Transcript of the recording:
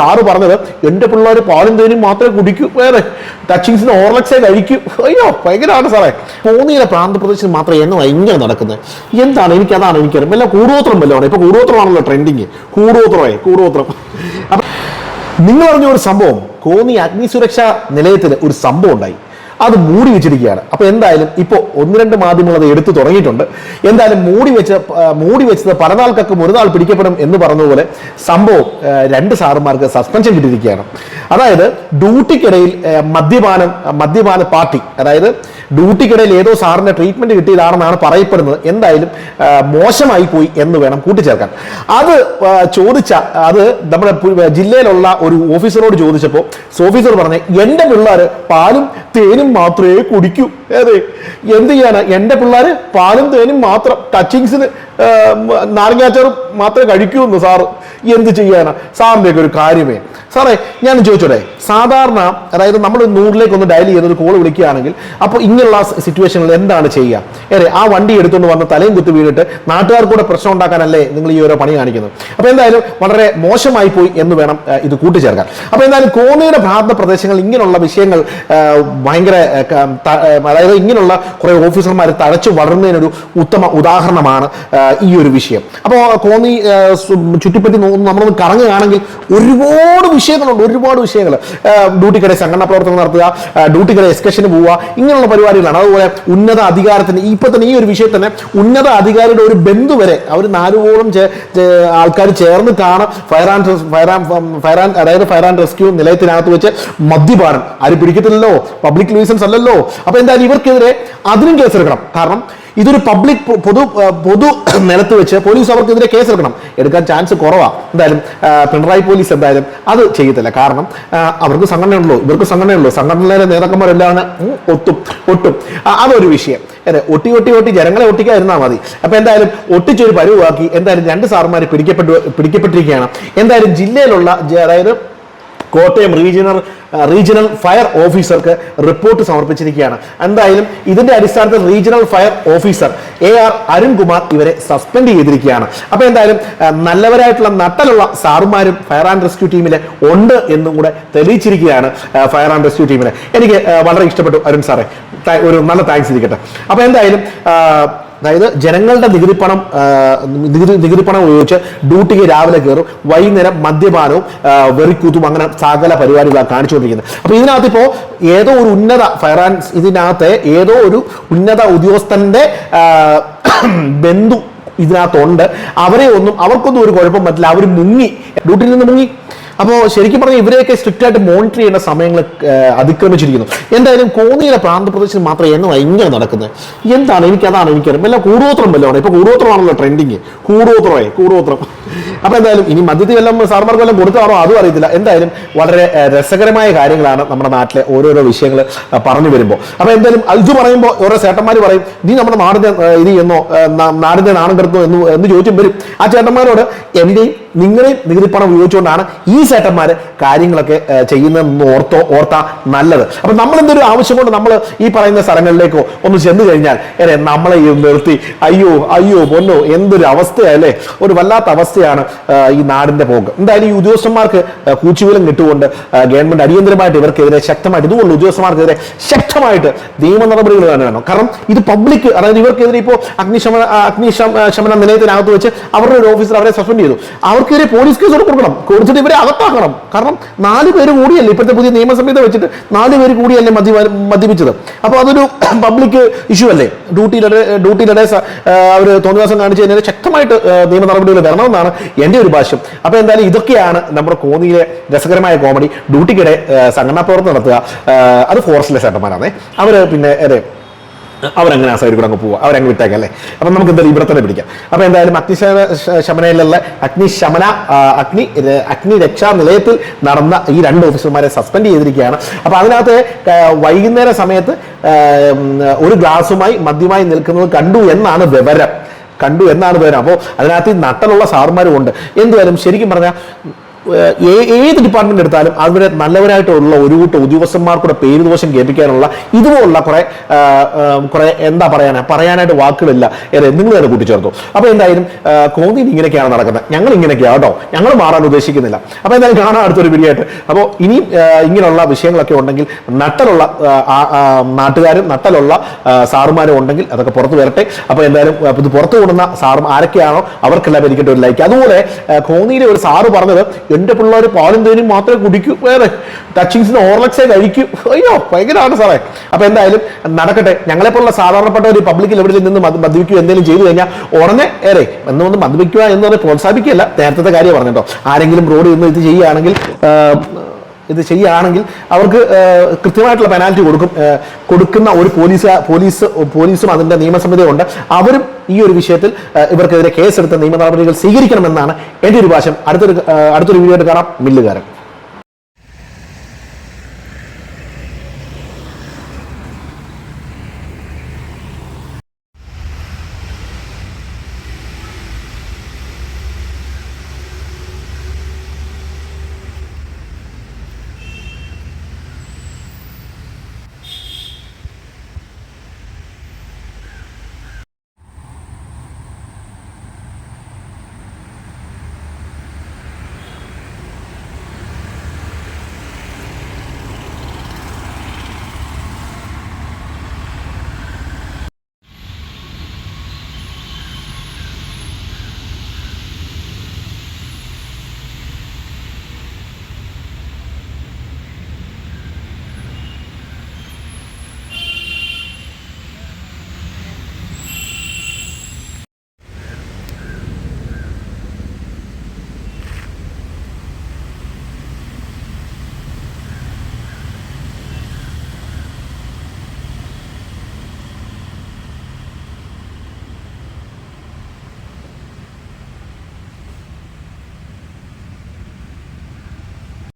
Sir പറഞ്ഞത് എന്റെ പിള്ളേർ പാലും തേനും മാത്രമേ കുടിക്കൂ വേറെ ടച്ചിങ്സിന് ഓർലക്സേ കഴിക്കൂ. അയ്യോ ഭയങ്കരമാണ് സാറേ. പോന്നിയിലെ പ്രാന്തപ്രദേശത്ത് മാത്രം എന്നെ ഭയങ്കര നടക്കുന്നത് എന്താണ്? എനിക്ക് അതാണ് എനിക്കറിയാം. വല്ല കൂടോത്രം വല്ലതാണ് ഇപ്പൊ കൂടോത്രമാണല്ലോ ട്രെൻഡിങ്. കൂടോത്രമേ കൂടോത്രം. നിങ്ങൾ പറഞ്ഞ ഒരു സംഭവം കോന്നി അഗ്നിസുരക്ഷാ നിലയത്തിൽ ഒരു സംഭവം ഉണ്ടായി. അത് മൂടി വെച്ചിരിക്കുകയാണ്. അപ്പൊ എന്തായാലും ഇപ്പോൾ ഒന്ന് രണ്ട് മാധ്യമങ്ങൾ അത് എടുത്തു തുടങ്ങിയിട്ടുണ്ട്. എന്തായാലും മൂടി വെച്ച മൂടി വെച്ചത് പല നാൾക്കൊക്കെ ഒരു നാൾ പിടിക്കപ്പെടും എന്ന് പറഞ്ഞതുപോലെ സംഭവം രണ്ട് സാറുമാർക്ക് സസ്പെൻഷൻ കിട്ടിയിരിക്കുകയാണ്. അതായത് ഡ്യൂട്ടിക്കിടയിൽ മദ്യപാനം മദ്യപാന പാർട്ടി അതായത് ഡ്യൂട്ടിക്കിടയിൽ ഏതോ സാറിന്റെ ട്രീറ്റ്മെന്റ് കിട്ടിയതാണെന്നാണ് പറയപ്പെടുന്നത്. എന്തായാലും മോശമായി പോയി എന്ന് വേണം കൂട്ടിച്ചേർക്കാൻ. അത് ചോദിച്ച അത് നമ്മുടെ ജില്ലയിലുള്ള ഒരു ഓഫീസറോട് ചോദിച്ചപ്പോൾ ഓഫീസർ പറഞ്ഞ എന്റെ പിള്ളേർ പാലും തേനും മാത്രമേ കുടിക്കൂ. അതെ എന്ത് ചെയ്യാനാ? എന്റെ പിള്ളേർ പാലും തേനും മാത്രം ടച്ചിങ്സിന് നാരങ്ങാച്ചാറും മാത്രമേ കഴിക്കൂ എന്ന് സാറ് എന്ത് ചെയ്യാനാ? സാറിന്റെയൊക്കെ ഒരു കാര്യമേ. സാറേ ഞാൻ ചോദിച്ചോട്ടെ സാധാരണ അതായത് നമ്മൾ നൂറിലേക്ക് ഒന്ന് ഡയൽ ചെയ്ത് ഒരു കോൾ വിളിക്കുകയാണെങ്കിൽ അപ്പോൾ ഇങ്ങനെയുള്ള സിറ്റുവേഷനിൽ എന്താണ് ചെയ്യുക? ഏറെ ആ വണ്ടി എടുത്തുകൊണ്ട് വന്ന തലയും കുത്തി വീണിട്ട് നാട്ടുകാർക്കൂടെ പ്രശ്നം ഉണ്ടാക്കാനല്ലേ നിങ്ങൾ ഈ ഓരോ പണി കാണിക്കുന്നത്? അപ്പോൾ എന്തായാലും വളരെ മോശമായി പോയി എന്ന് വേണം ഇത് കൂട്ടിച്ചേർക്കാൻ. അപ്പോൾ എന്തായാലും കോന്നിയുടെ പ്രാന്ത പ്രദേശങ്ങൾ ഇങ്ങനെയുള്ള വിഷയങ്ങൾ ഭയങ്കര അതായത് ഇങ്ങനെയുള്ള കുറേ ഓഫീസർമാർ തഴച്ചു വളരുന്നതിനൊരു ഉത്തമ ഉദാഹരണമാണ് ഈ ഒരു വിഷയം. അപ്പോൾ കോന്നി ചുറ്റിപ്പറ്റി നമ്മളൊന്ന് കറങ്ങുകയാണെങ്കിൽ ഒരുപാട് വിഷയങ്ങളുണ്ട് ഒരുപാട് വിഷയങ്ങൾ ഡ്യൂട്ടിക്കിടെ സംഘടനാ പ്രവർത്തനം നടത്തുക ഡ്യൂട്ടി ഡ്യൂട്ടിക്കിടെ എക്സ്കഷന് പോവുക ഇങ്ങനെയുള്ള പരിപാടികളാണ്. അതുപോലെ ഉന്നത അധികാരത്തിന് ഇപ്പൊ തന്നെ ഈ ഒരു വിഷയത്തിൽ തന്നെ ഉന്നത അധികാരിയുടെ ഒരു ബന്ധു വരെ അവർ നാലുപോളം ആൾക്കാർ ചേർന്നിട്ടാണ് fire and fire and fire and അതായത് ഫയർ ആൻഡ് റെസ്ക്യൂ നിലയത്തിനകത്ത് വെച്ച് മദ്യപാനം. ആരും പിടിക്കത്തില്ലല്ലോ പബ്ലിക് ലൂസൻസ് അല്ലല്ലോ. അപ്പൊ എന്തായാലും ഇവർക്കെതിരെ അതിനും കേസെടുക്കണം. കാരണം ഇതൊരു പബ്ലിക് പൊതു പൊതു നിലത്ത് വെച്ച് പോലീസ് അവർക്കെതിരെ കേസെടുക്കണം. എടുക്കാൻ ചാൻസ് കുറവാണ് എന്തായാലും പിണറായി പോലീസ് എന്തായാലും അത് ചെയ്യത്തില്ല. കാരണം അവർക്ക് സംഘടനയുള്ളൂ ഇവർക്ക് സംഘടനയുള്ളൂ സംഘടനയിലെ നേതാക്കന്മാരെല്ലാം ഒത്തും ഒട്ടും. അതൊരു വിഷയം. അതെ ഒട്ടി ഒട്ടി ഒട്ടി ജനങ്ങളെ ഒട്ടിക്കാതിരുന്നാൽ മതി. അപ്പൊ എന്തായാലും ഒട്ടിച്ചൊരു പരിവാക്കി എന്തായാലും രണ്ട് സാറുമാർ പിടിക്കപ്പെട്ടു പിടിക്കപ്പെട്ടിരിക്കുകയാണ്. എന്തായാലും ജില്ലയിലുള്ള അതായത് കോട്ടയം റീജിയണൽ റീജിയണൽ ഫയർ ഓഫീസർക്ക് റിപ്പോർട്ട് സമർപ്പിച്ചിരിക്കുകയാണ്. എന്തായാലും ഇതിന്റെ അടിസ്ഥാനത്തിൽ regional fire officer A R Arunkumar ഇവരെ സസ്പെൻഡ് ചെയ്തിരിക്കുകയാണ്. അപ്പൊ എന്തായാലും നല്ലവരായിട്ടുള്ള നട്ടലുള്ള സാറുമാരും ഫയർ ആൻഡ് റെസ്ക്യൂ ടീമിൽ ഉണ്ട് എന്നും കൂടെ തെളിയിച്ചിരിക്കുകയാണ് ഫയർ ആൻഡ് റെസ്ക്യൂ ടീമിനെ എനിക്ക് വളരെ ഇഷ്ടപ്പെട്ടു അരുൺ സാറേ. ഒരു നല്ല താങ്ക്സ് ഇരിക്കട്ടെ. അപ്പൊ എന്തായാലും അതായത് ജനങ്ങളുടെ നികുതി പണം നികുതി നികുതി പണം ഉപയോഗിച്ച് ഡ്യൂട്ടിക്ക് രാവിലെ കയറും വൈകുന്നേരം മദ്യപാനവും വെറിക്കൂത്തും അങ്ങനെ സകല പരിപാടികളാണ് കാണിച്ചുകൊണ്ടിരിക്കുന്നത്. അപ്പൊ ഇതിനകത്ത് ഇപ്പോ ഏതോ ഒരു ഉന്നത ഫൈനാൻസ് ഇതിനകത്തെ ഏതോ ഒരു ഉന്നത ഉദ്യോഗസ്ഥന്റെ ബന്ധു ഇതിനകത്തുണ്ട്. അവരെ ഒന്നും അവർക്കൊന്നും ഒരു കുഴപ്പം പറ്റില്ല. അവർ മുങ്ങി. ഡ്യൂട്ടിയിൽ നിന്ന് മുങ്ങി. അപ്പോൾ ശരിക്കും പറഞ്ഞാൽ ഇവരെയൊക്കെ സ്ട്രിക്റ്റ് ആയിട്ട് മോണിറ്റർ ചെയ്യേണ്ട സമയങ്ങൾ അതിക്രമിച്ചിരിക്കുന്നു. എന്തായാലും കോന്നിയിലെ പ്രാന്തപ്രദേശത്ത് മാത്രം എന്നെ ഭയങ്കര നടക്കുന്നത് എന്താണ്? എനിക്കതാണ് എനിക്കറിയാം. എല്ലാം കൂടോത്രം വല്ലതാണ് ഇപ്പൊ കൂടോത്രമാണല്ലോ ട്രെൻഡിങ് കൂടോത്രമേ കൂടോത്രം. അപ്പൊ എന്തായാലും ഇനി മദ്യത്തിൽ വല്ലതും സാർമാർക്ക് വല്ലതും കൊടുത്താണോ അതും അറിയത്തില്ല. എന്തായാലും വളരെ രസകരമായ കാര്യങ്ങളാണ് നമ്മുടെ നാട്ടിലെ ഓരോരോ വിഷയങ്ങൾ പറഞ്ഞു വരുമ്പോൾ. അപ്പൊ എന്തായാലും അൽജു പറയുമ്പോൾ ഓരോ ചേട്ടന്മാർ പറയും നീ നമ്മുടെ നാടിന്റെ ഏഹ്, ഇത് എന്നോ നാടിന്റെ നാണം കിടത്തോ എന്ന് എന്ന് ചോദിച്ചും വരും. ആ ചേട്ടന്മാരോട് എന്റെയും നിങ്ങളെയും നികുതി പണം ഉപയോഗിച്ചുകൊണ്ടാണ് ഈ ചേട്ടന്മാര് കാര്യങ്ങളൊക്കെ ചെയ്യുന്നതെന്ന് ഓർത്തോ ഓർത്താ നല്ലത്. അപ്പൊ നമ്മൾ എന്തൊരു ആവശ്യം കൊണ്ട് നമ്മൾ ഈ പറയുന്ന സ്ഥലങ്ങളിലേക്കോ ഒന്ന് ചെന്ന് കഴിഞ്ഞാൽ നമ്മളെ ഈ നിർത്തി അയ്യോ അയ്യോ പൊന്നോ എന്തൊരു അവസ്ഥയല്ലേ? ഒരു വല്ലാത്ത അവസ്ഥയാണ് ഈ നാടിന്റെ പോക്ക്. എന്തായാലും ഈ ഉദ്യോഗസ്ഥന്മാർക്ക് കൂച്ചുവിലും കിട്ടുകൊണ്ട് ഗവൺമെന്റ് അടിയന്തരമായിട്ട് ഇവർക്കെതിരെ ശക്തമായിട്ട് ഇതുകൊണ്ട് ഉദ്യോഗസ്ഥന്മാർക്കെതിരെ ശക്തമായിട്ട് നിയമ നടപടികൾ തന്നെ വേണം. കാരണം ഇത് പബ്ലിക് അതായത് ഇവർക്കെതിരെ ഇപ്പോൾ അഗ്നിശമന അഗ്നിശമന അഗ്നിശമ ശമന നിലയത്തിനകത്ത് വെച്ച് അവരുടെ ഒരു ഓഫീസർ അവരെ സസ്പെൻഡ് ചെയ്തു. അവർക്കെതിരെ പോലീസ് കേസ് കൊടുക്കണം. കൊടുത്തിട്ട് ഇവരെ അകത്താക്കണം. കാരണം നാല് പേര് കൂടിയല്ലേ ഇപ്പോഴത്തെ പുതിയ നിയമസംഹിത വെച്ചിട്ട് നാല് പേര് കൂടിയല്ലേ മദ്യ മദ്യപിച്ചത്. അപ്പോൾ അതൊരു പബ്ലിക് ഇഷ്യൂ അല്ലേ? ഡ്യൂട്ടിയിലെ ഡ്യൂട്ടിയിലെ അവർ തോന്നിവാസം കാണിച്ചു കഴിഞ്ഞാൽ ശക്തമായിട്ട് നിയമ നടപടികൾ വരണമെന്നാണ് എന്റെ ഒരു ഭാഷ്യം. അപ്പോൾ എന്തായാലും ഇതൊക്കെയാണ് നമ്മുടെ കോന്നിയിലെ രസകരമായ കോമഡി ഡ്യൂട്ടിക്കിടെ സംഘടനാ പ്രവർത്തനം നടത്തുക. അത് ഫോറസ്റ്റിലെ ചേട്ടന്മാരാണേ. അവർ പിന്നെ അതെ അവരങ്ങനെ ആ സൈഡിൽ കൂടെ അങ്ങ് പോവുക. അവരങ്ങ് വിട്ടേക്കാം അല്ലേ? അപ്പം നമുക്ക് എന്തായാലും ഇവിടെ തന്നെ പിടിക്കാം. അപ്പം എന്തായാലും അഗ്നിശമന ശമനയിലുള്ള അഗ്നിശമന അഗ്നി അഗ്നി രക്ഷാ നിലയത്തിൽ നടന്ന ഈ രണ്ട് ഓഫീസർമാരെ സസ്പെൻഡ് ചെയ്തിരിക്കുകയാണ്. അപ്പം അതിനകത്ത് വൈകുന്നേര സമയത്ത് ഒരു ഗ്ലാസുമായി മദ്യമായി നിൽക്കുന്നത് കണ്ടു എന്നാണ് വിവരം. കണ്ടു എന്നാണ് വിവരം അപ്പോൾ അതിനകത്ത് ഈ നട്ടലുള്ള സാറുമാരും ഉണ്ട് എന്തുവായാലും ശരിക്കും പറഞ്ഞാൽ ഏത് ഡിപ്പാർട്ട്മെന്റ് എടുത്താലും അവിടെ നല്ലവരായിട്ടുള്ള ഒരു കൂട്ടം ഉദ്യോഗസ്ഥന്മാർക്കൂടെ പേര് ദോഷം കേൾപ്പിക്കാനുള്ള ഇതുപോലുള്ള കുറെ കുറെ എന്താ പറയാനാ പറയാനായിട്ട് വാക്കുകളില്ല. നിങ്ങൾ തന്നെ കൂട്ടിച്ചേർത്തു. അപ്പൊ എന്തായാലും ആഹ്, കോന്നിയിൽ ഇങ്ങനെയൊക്കെയാണ് നടക്കുന്നത്. ഞങ്ങൾ ഇങ്ങനെയൊക്കെയാണ് കേട്ടോ. ഞങ്ങൾ മാറാൻ ഉദ്ദേശിക്കുന്നില്ല. അപ്പൊ എന്തായാലും കാണാം അടുത്തൊരു വീഡിയോ ആയിട്ട്. അപ്പോൾ ഇനിയും ഇങ്ങനെയുള്ള വിഷയങ്ങളൊക്കെ ഉണ്ടെങ്കിൽ നട്ടലുള്ള നാട്ടുകാരും നട്ടലുള്ള സാറുമാരും ഉണ്ടെങ്കിൽ അതൊക്കെ പുറത്തു വരട്ടെ. അപ്പൊ എന്തായാലും ഇത് പുറത്തു കൂടുന്ന സാറും ആരൊക്കെയാണോ അവർക്കെല്ലാം എനിക്കിട്ട് ഒരു ലൈക്ക് അതുപോലെ കോന്നിയിലെ ഒരു സാറ് പറഞ്ഞത് എന്റെ പിള്ളേർ പാലും തേനും മാത്രമേ കുടിക്കൂ. വേറെ ടച്ചിങ്സിന് ഓർലക്സേ കഴിക്കൂ. അയ്യോ ഭയങ്കരമാണ് സാറേ. അപ്പോൾ എന്തായാലും നടക്കട്ടെ. ഞങ്ങളെപ്പോലുള്ള സാധാരണപ്പെട്ട ഒരു പബ്ലിക് ലെവലിൽ നിന്ന് മദ്യ- മദ്യപിക്കുക എന്തെങ്കിലും ചെയ്തു കഴിഞ്ഞാൽ ഉടനെ ഏറെ എന്ന് വന്ന് മദ്യപിക്കുക എന്ന് പറഞ്ഞ് പ്രോത്സാഹിപ്പിക്കുകയല്ല. നേരത്തെ കാര്യം പറഞ്ഞിട്ടോ ആരെങ്കിലും റോഡ് നിന്ന് ഇത് ചെയ്യുകയാണെങ്കിൽ ഇത് ചെയ്യുകയാണെങ്കിൽ അവർക്ക് കൃത്യമായിട്ടുള്ള പെനാൽറ്റി കൊടുക്കും. കൊടുക്കുന്ന ഒരു പോലീസ് പോലീസ് പോലീസും അതിന്റെ നിയമസമിതിയുണ്ട് അവരും ഈ ഒരു വിഷയത്തിൽ ഇവർക്കെതിരെ കേസെടുത്ത നിയമ നടപടികൾ സ്വീകരിക്കണമെന്നാണ് എന്റെ ഒരു ഭാഷം അടുത്തൊരു അടുത്തൊരു വീഡിയോ കാണാം. മില്ലുകാരൻ.